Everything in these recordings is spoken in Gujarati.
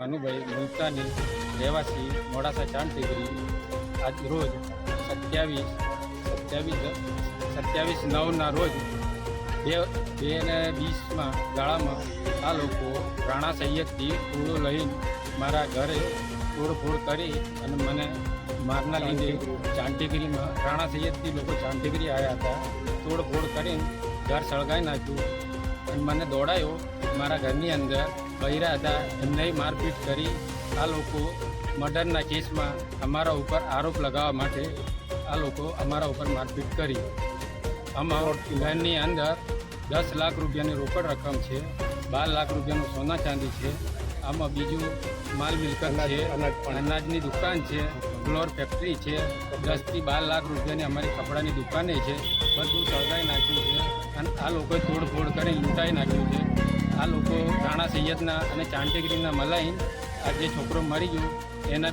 મનુભાઈ મુલતાની રહેવાસી મોડાસા ચાંદ ડિગ્રી આજ રોજ સત્યાવીસ સત્યાવીસ સત્યાવીસ નવના રોજ બે બે ને વીસમાં ગાળામાં આ લોકો રાણા સૈયદથી કૂડો લઈને મારા ઘરે તોડફોડ કરી અને મને મારના લીધે ચાંદીગીરીમાં રાણા સૈયદથી લોકો ચાંદીગીરી આવ્યા હતા, તોડફોડ કરીને ઘર સળગાવી નાખ્યું. અને મને દોડાયો મારા ઘરની અંદર બૈરા હતા એમને મારપીટ કરી આ લોકો મર્ડરના કેસમાં અમારા ઉપર આરોપ લગાવવા માટે આ લોકો અમારા ઉપર મારપીટ કરી. આમાં ઘરની અંદર દસ લાખ રૂપિયાની રોકડ રકમ છે બાર લાખ રૂપિયાનું સોના ચાંદી છે આમાં બીજું માલ મિલકત છે અનાજની દુકાન છે ફ્લોર ફેક્ટરી છે દસથી બાર લાખ રૂપિયાની અમારી કપડાની દુકાને છે બધું સળગાવી નાખ્યું છે અને આ લોકોએ તોડફોડ કરી લૂંટાઈ નાખ્યું છે. આ લોકો રાણા સૈયદના અને ચાંટેગીરીના મલાઈ આ જે છોકરો મરી ગયો એના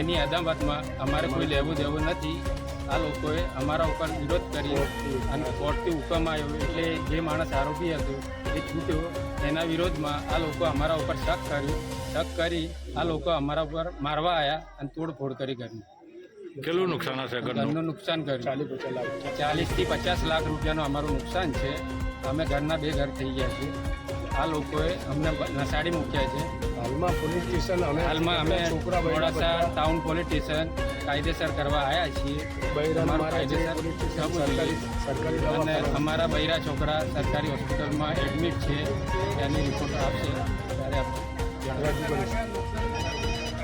એની અદામતમાં અમારે કોઈ લેવું દેવું નથી. આ લોકોએ અમારા ઉપર વિરોધ કર્યો અને કોર્ટથી હુકમ આવ્યો. એટલે જે માણસ આરોપી હતો એ છૂટ્યો. એના વિરોધમાં આ લોકો અમારા ઉપર શક કર્યું. શક કરી આ લોકો અમારા ઉપર મારવા આવ્યા અને તોડફોડ કરી કર્યું કેટલું નુકસાન હશે ઘરનું? નુકસાન કર્યું. ચાલીસથી પચાસ લાખ રૂપિયાનું અમારું નુકસાન છે. અમે ઘરના બે ઘર થઈ ગયા છીએ. આ લોકોએ અમને નસાડી મૂક્યા છે. હાલમાં પોલીસ સ્ટેશન અમે હાલમાં અમે છોકરા મોડાસા ટાઉન પોલીસ સ્ટેશન કાયદેસર કરવા આવ્યા છીએ. અમારું કાયદેસર અને અમારા બૈરા છોકરા સરકારી હોસ્પિટલમાં એડમિટ છે. એની રિપોર્ટ આપશે. ત્યારે આપણે